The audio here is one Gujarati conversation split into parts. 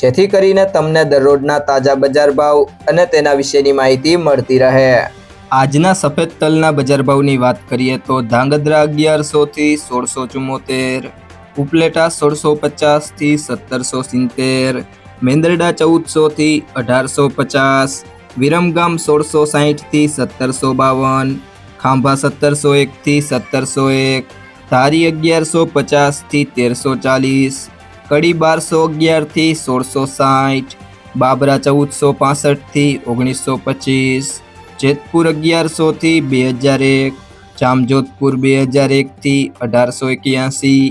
જેથી કરીને તમને દરરોજના તાજા બજાર ભાવ અને તેના વિશેની માહિતી મળતી રહે. આજના સફેદ તલના બજાર ભાવની વાત કરીએ તો ધાંગધ્રા અગિયારસો થી સોળસો ચુમ્મોતેર, ઉપલેટા સોળસો પચાસથી સત્તરસો સિત્તેર, મેંદરડા ચૌદસો થી અઢારસો પચાસ, વિરમગામ સોળસો સાહીઠથી સત્તરસો બાવન, ખાંભા સત્તરસો એક થી સત્તરસો એક, ધારી અગિયારસો પચાસથી તેરસો ચાલીસ કડી બારસો અગિયારથી સોળસો સાઠ, બાબરા ચૌદસો પાસઠથી ઓગણીસો પચીસ, જેતપુર અગિયારસોથી બે હજાર એક, જામજોધપુર બે હજાર એકથી અઢારસો એક્યાસી,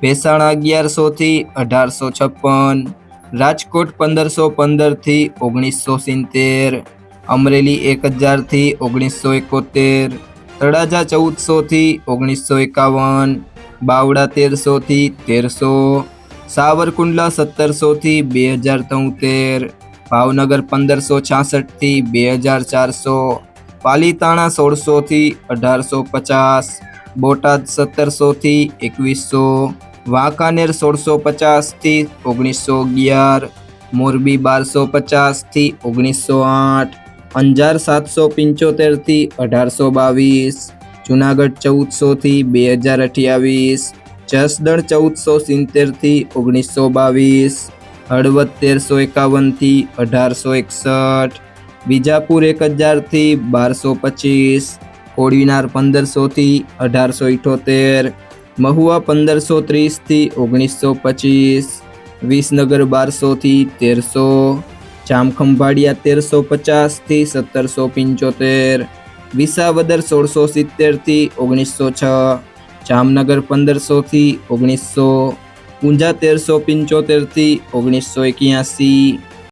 ભેસાણા અગિયારસોથી અઢારસો છપ્પન, રાજકોટ પંદરસો પંદરથી ઓગણીસો સિત્તેર, અમરેલી એક હજારથી ઓગણીસો એકોતેર, તળાજા ચૌદસોથી ઓગણીસો એકાવન બાવડા તેરસોથી તેરસો સાવરકુંડલા સત્તરસોથી બે હજાર તોતેર, ભાવનગર પંદરસો છાસઠથી બે હજાર ચારસો, પાલીતાણા સોળસોથી અઢારસો પચાસ, બોટાદ સત્તરસોથી એકવીસો, વાંકાનેર સોળસો પચાસથી ઓગણીસો અગિયાર, મોરબી બારસો પચાસથી ઓગણીસો આઠ, અંજાર સાતસો પંચોતેરથી અઢારસો બાવીસ, જુનાગઢ ચૌદસોથી બે હજાર અઠ્યાવીસ જસદણ ચૌદસો સિત્તેરથી ઓગણીસો બાવીસ, હળવદ તેરસો એકાવનથી અઢારસો એકસઠ, વિજાપુર એક હજારથી બારસો પચીસ, કોડીનાર પંદરસોથી અઢારસો ઇઠોતેર, મહુવા પંદરસો ત્રીસથી ઓગણીસો પચીસ, વિસનગર બારસોથી તેરસો, જામખંભાળિયા તેરસો પચાસથી સત્તરસો પંચોતેર, વિસાવદર સોળસો સિત્તેરથી ઓગણીસો છ જામનગર પંદરસોથી ઓગણીસો ઊંઝા તેરસો પંચોતેરથી ઓગણીસો એક્યાસી